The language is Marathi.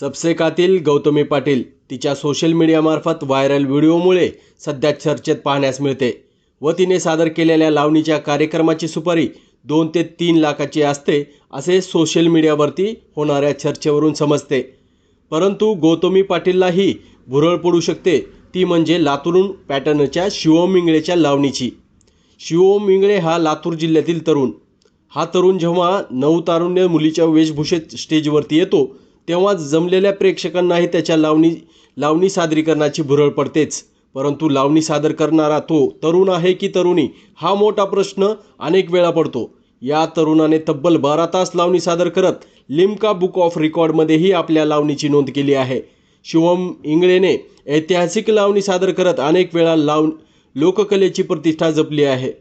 सबसेकातील गौतमी पाटील तिच्या सोशल मीडियामार्फत व्हायरल व्हिडिओमुळे सध्या चर्चेत पाहण्यास मिळते. व तिने सादर केलेल्या लावणीच्या कार्यक्रमाची सुपारी दोन ते तीन लाखाची असते असे सोशल मीडियावरती होणाऱ्या चर्चेवरून समजते. परंतु गौतमी पाटीललाही भुरळ पडू शकते ती म्हणजे लातूरून पॅटर्नच्या शिवम इंगळेच्या लावणीची. शिवम इंगळे हा लातूर जिल्ह्यातील तरुण. हा तरुण जेव्हा नऊ तारुण्य मुलीच्या वेशभूषेत स्टेजवरती येतो तेव्हा जमलेल्या प्रेक्षकांनाही त्याच्या लावणी लावणी सादरीकरणाची भुरळ पडतेच. परंतु लावणी सादर करणारा तो तरुण आहे की तरुणी हा मोठा प्रश्न अनेक वेळा पडतो. या तरुणाने तब्बल बारा तास लावणी सादर करत लिम्का बुक ऑफ रेकॉर्डमध्येही आपल्या लावणीची नोंद केली आहे. शिवम इंगळेने ऐतिहासिक लावणी सादर करत अनेक वेळा लाव लोककलेची प्रतिष्ठा जपली आहे.